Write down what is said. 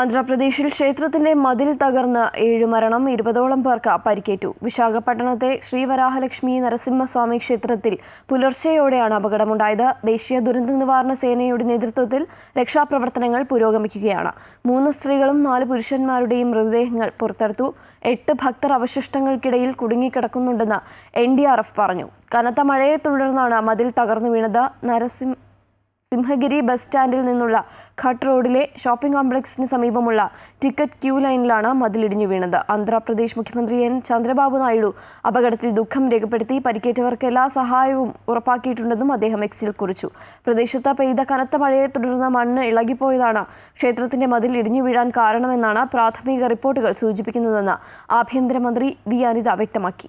ആന്ധ്രാപ്രദേശിൽ ക്ഷേത്രത്തിന്റെ മതിൽ തകർന്ന് ഏഴ് മരണം ഇരുപതോളം പേർക്ക് പരിക്കേറ്റു. വിശാഖപട്ടണത്തെ ശ്രീവരാഹലക്ഷ്മി നരസിംഹസ്വാമി ക്ഷേത്രത്തിൽ പുലർച്ചെയോടെയാണ് അപകടമുണ്ടായത്. ദേശീയ ദുരന്ത നിവാരണ സേനയുടെ നേതൃത്വത്തിൽ രക്ഷാപ്രവർത്തനങ്ങൾ പുരോഗമിക്കുകയാണ്. മൂന്ന് സ്ത്രീകളും നാല് പുരുഷന്മാരുടെയും മൃതദേഹങ്ങൾ പുറത്തെടുത്തു. എട്ട് ഭക്തർ അവശിഷ്ടങ്ങൾക്കിടയിൽ കുടുങ്ങിക്കിടക്കുന്നുണ്ടെന്ന് എൻ പറഞ്ഞു. കനത്ത മഴയെ തുടർന്നാണ് മതിൽ തകർന്നു വീണത് നരസിംഹ സിംഹഗിരി ബസ് സ്റ്റാൻഡിൽ നിന്നുള്ള ഘട്ട് റോഡിലെ ഷോപ്പിംഗ് കോംപ്ലക്സിന് സമീപമുള്ള ടിക്കറ്റ് ക്യൂ ലൈനിലാണ് മതിലിടിഞ്ഞു വീണത്. ആന്ധ്രാപ്രദേശ് മുഖ്യമന്ത്രി എൻ. ചന്ദ്രബാബു നായിഡു അപകടത്തിൽ ദുഃഖം രേഖപ്പെടുത്തി പരിക്കേറ്റവർക്ക് എല്ലാ സഹായവും ഉറപ്പാക്കിയിട്ടുണ്ടെന്നും അദ്ദേഹം എക്സിൽ കുറിച്ചു. പ്രദേശത്ത് പെയ്ത കനത്ത മഴയെ തുടർന്ന് മണ്ണ് ഇളകിപ്പോയതാണ് ക്ഷേത്രത്തിന്റെ മതിൽ ഇടിഞ്ഞു വീഴാൻ കാരണമെന്നാണ് പ്രാഥമിക റിപ്പോർട്ടുകൾ സൂചിപ്പിക്കുന്നതെന്ന് ആഭ്യന്തരമന്ത്രി വി. അനിത വ്യക്തമാക്കി.